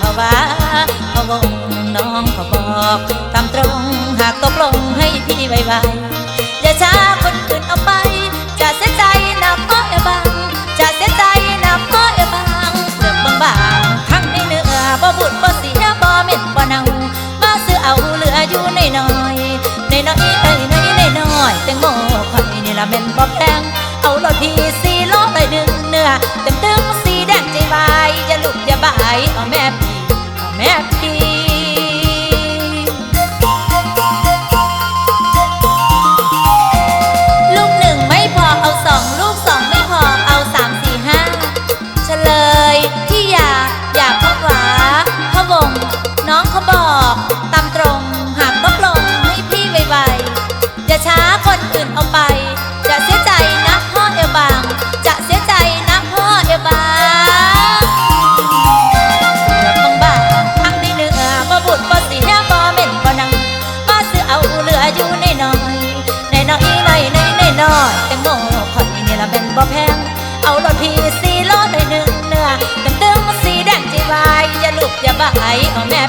ภาวะเขางงน้องเขาบอกทำตรงหากตกลงให้พี่ไวๆอย่าช้าคนอื่นเอาไป จะเสียใจนะพ่อเอ๋บังจะเสียใจนะพ่อเอ๋บังเรื่องบางบางทั้งในเนื้อบ่บุญบ่เสียบ่เม็ดบ่เนามาซื้อเอาเหลืออยู่ในน้อยในน้อยในน้อยในน้อยแตงโมข่อยนี่ละเม็นบ่แพงเอาเราทีสี่ล้ไปหนึ่งเนื้อเต็มตึงสีแดงใจวายอย่าลุกอย่าใบาเอาแม่ Yeah. บ่แพง เอารถพี่สีล้อหน่ยหนึ่งเนื้อตึงตึงสีแดงจีบายอย่าลุกอย่าบ่ายเอาแม่